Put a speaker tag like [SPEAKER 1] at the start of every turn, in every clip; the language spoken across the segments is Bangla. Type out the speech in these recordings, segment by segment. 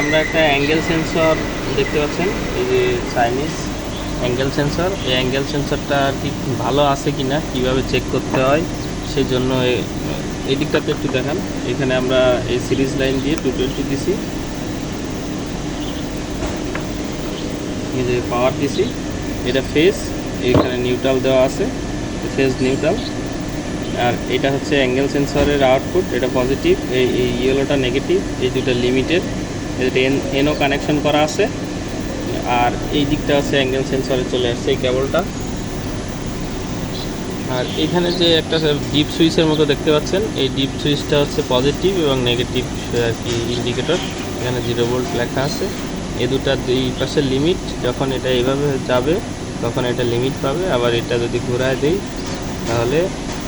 [SPEAKER 1] আমরা একটা অ্যাঙ্গেল সেন্সর দেখতে পাচ্ছেন, এই যে চাইনিজ অ্যাঙ্গেল সেন্সর এই অ্যাঙ্গেল সেন্সরটা আর কি ভালো আছে কি না কীভাবে চেক করতে হয় সেই জন্য এই দিকটাতে একটু দেখান। এখানে আমরা এই সিরিজ লাইন দিয়ে টু টোয়েন্টি দিছি। এই যে পাওয়ার দিছি। এটা ফেস এখানে নিউট্রাল দেওয়া আছে ফেস নিউট্রাল আর এটা হচ্ছে অ্যাঙ্গেল সেন্সরের আউটপুট এটা পজিটিভ এই ইয়েলোটা নেগেটিভ এই দুটো লিমিটেড এন এনও কানেকশন করা আছে। আর এই দিকটা হচ্ছে অ্যাঙ্গেল সেন্সরে চলে আসছে এই কেবলটা আর এখানে যে একটা ডিপ সুইচের মতো দেখতে পাচ্ছেন, এই ডিপ সুইচটা হচ্ছে পজিটিভ এবং নেগেটিভ আর কি ইন্ডিকেটর এখানে জিরো ভোল্ট লেখা আছে। এ দুটা দুই পাশে লিমিট যখন এটা এইভাবে যাবে, তখন এটা লিমিট পাবে। আবার এটা যদি ঘোরায় দেই, তাহলে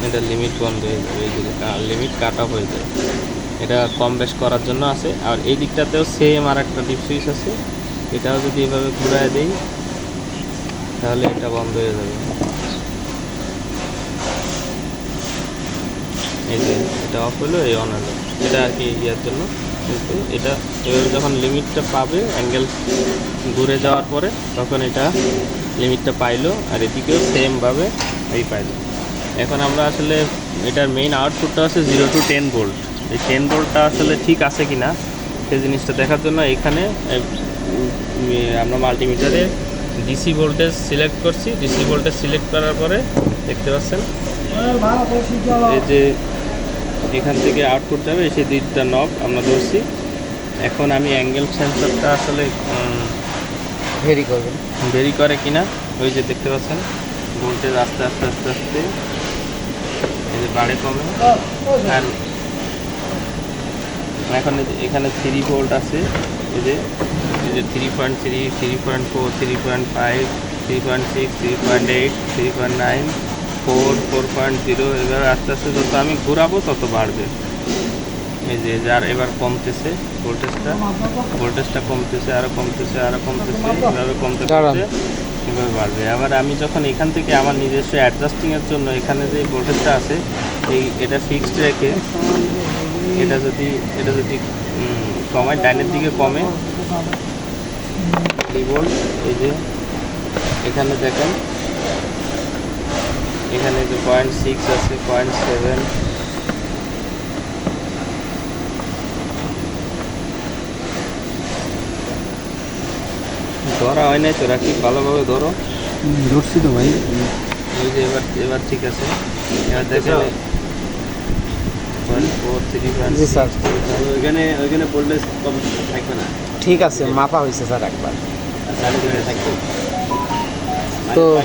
[SPEAKER 1] এটা লিমিট বন্ধ হয়ে যাবে, এই যে লিমিট কাট অফ হয়ে যাবে। এটা কম বেশ করার জন্য আছে। আর এই দিকটাতেও সেম আর একটা ডিপ সুইচ আছে। এটাও যদি এভাবে ঘুরায় দেই, তাহলে এটা বন্ধ হয়ে যাবে। এই যে এটা অফ হলো, এই অন হলো। এটা আর কি ইয়ার জন্য। কিন্তু এটা এভাবে যখন লিমিটটা পাবে অ্যাঙ্গেল ঘুরে যাওয়ার পরে, তখন এটা লিমিটটা পাইলো, আর এদিকেও সেমভাবে এই পাইলো এখন আমরা আসলে এটার মেইন আউটপুটটা আছে জিরো টু টেন ভোল্ট এই টেন ভোল্টটা আসলে ঠিক আছে কি না সেই জিনিসটা দেখার জন্য এখানে আমরা মাল্টিমিটারে ডিসি ভোল্টেজ সিলেক্ট করছি। ডিসি ভোল্টেজ সিলেক্ট করার পরে দেখতে পাচ্ছেন এই যে এখান থেকে আউটপুট যাবে সেই দুইটা নব আমরা ধরছি। এখন আমি অ্যাঙ্গেল সেন্সরটা আসলে
[SPEAKER 2] ভেরি করবেন
[SPEAKER 1] ভেরি করে কিনা ওই যে দেখতে পাচ্ছেন ভোল্টেজ আস্তে আস্তে আস্তে আস্তে এই যে বাড়ে কমে। আর এখন এখানে থ্রি ভোল্ট আছে। এই যে এই যে three point three three point four three point five three point six three point eight three point nine four four point zero এভাবে আস্তে আস্তে যত আমি ঘোরাবো তত বাড়বে। এই যে যার এবার কমতেছে ভোল্টেজটা ভোল্টেজটা কমতেছে আরও কমতেছে আরও কমতেছে এভাবে কমতে। কমতে এভাবে বাড়বে। আবার আমি যখন এখান থেকে আমার নিজস্ব অ্যাডজাস্টিংয়ের জন্য এখানে যে ভোল্টেজটা আছে এই এটা ফিক্সড রেখে এটা যদি এটা যদি কমায় ডাইনের দিকে কমে এই এই যে এখানে দেখেন এখানে যে পয়েন্ট সিক্স আছে পয়েন্ট সেভেন ধরা হয় নাই তো রাখি ভালোভাবে ধরো।
[SPEAKER 2] ধরছি তো ভাই।
[SPEAKER 1] এই যে এবার এবার ঠিক আছে। এবার দেখেন পয়েন্ট ফোর থ্রি পয়েন্ট
[SPEAKER 2] জি, স্যার।
[SPEAKER 1] ওইখানে ওইখানে কম থাকবে না?
[SPEAKER 2] ঠিক আছে মাপা হয়েছে স্যার একবার। তো-